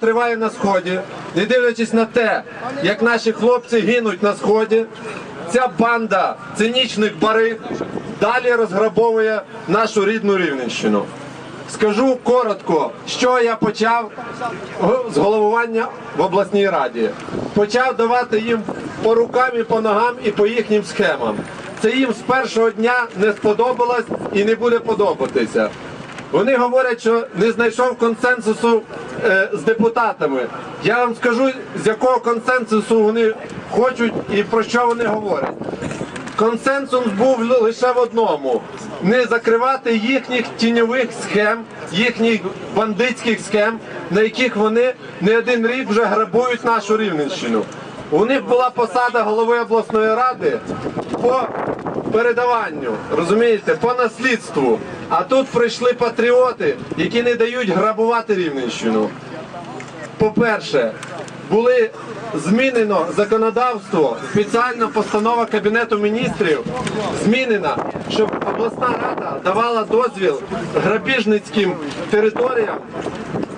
триває на сході, не дивлячись на те, як наші хлопці гинуть на сході, ця банда цинічних бариг далі розграбовує нашу рідну Рівненщину. Скажу коротко, що я почав з головування в обласній раді. Почав давати їм по рукам і по ногам і по їхнім схемам. Це їм з першого дня не сподобалось і не буде подобатися. Вони говорять, що не знайшов консенсусу з депутатами. Я вам скажу, з якого консенсусу вони хочуть і про що вони говорять. Консенсус був лише в одному: не закривати їхніх тіньових схем, їхніх бандитських схем, на яких вони не один рік вже грабують нашу Рівненщину. У них була посада голови обласної ради по передаванню, розумієте, по наслідству. А тут прийшли патріоти, які не дають грабувати Рівненщину. По-перше, були змінено законодавство, спеціальна постанова Кабінету міністрів змінена, щоб обласна рада давала дозвіл грабіжницьким територіям,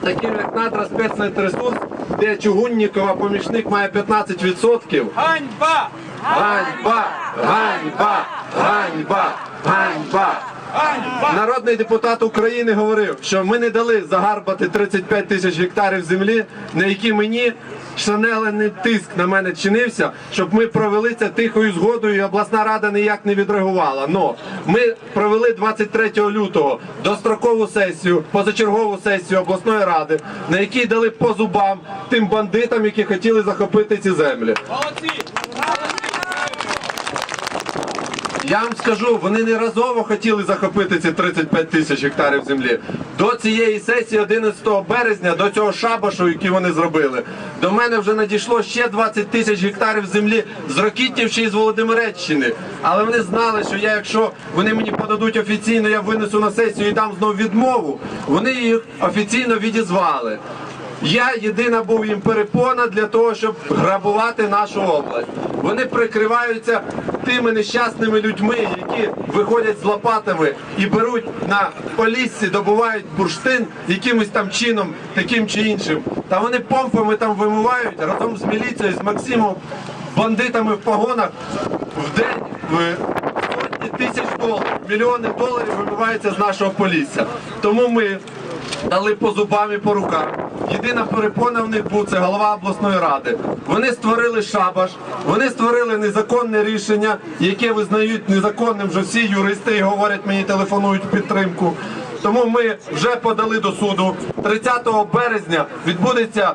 таким як надра спецнетресурс, де Чугуннікова помічник має 15%. Ганьба! Ганьба! Ганьба! Ганьба! Ганьба! Народний депутат України говорив, що ми не дали загарбати 35 тисяч гектарів землі, на які мені шанелений тиск на мене чинився, щоб ми провели це тихою згодою, і обласна рада ніяк не відреагувала. Но ми провели 23 лютого дострокову сесію, позачергову сесію обласної ради, на якій дали по зубам тим бандитам, які хотіли захопити ці землі. Молодці! Я вам скажу, вони не разово хотіли захопити ці 35 тисяч гектарів землі. До цієї сесії 11 березня, до цього шабашу, який вони зробили, до мене вже надійшло ще 20 тисяч гектарів землі з Рокіттівщини і з Володимиреччини. Але вони знали, що я, якщо вони мені подадуть офіційно, я винесу на сесію і дам знову відмову, вони їх офіційно відізвали. Я єдина був їм перепона для того, щоб грабувати нашу область. Вони прикриваються тими нещасними людьми, які виходять з лопатами і беруть на поліссі, добувають бурштин якимось там чином, таким чи іншим. Та вони помпами там вимивають разом з міліцією, з Максимом, бандитами в погонах в день. Сотні тисяч доларів, мільйони доларів вибиваються з нашого полісся. Тому ми дали по зубам і по рукам. Єдина перепона в них був це голова обласної ради. Вони створили шабаш, вони створили незаконне рішення, яке визнають незаконним вже всі юристи і говорять мені, телефонують в підтримку. Тому ми вже подали до суду. 30 березня відбудеться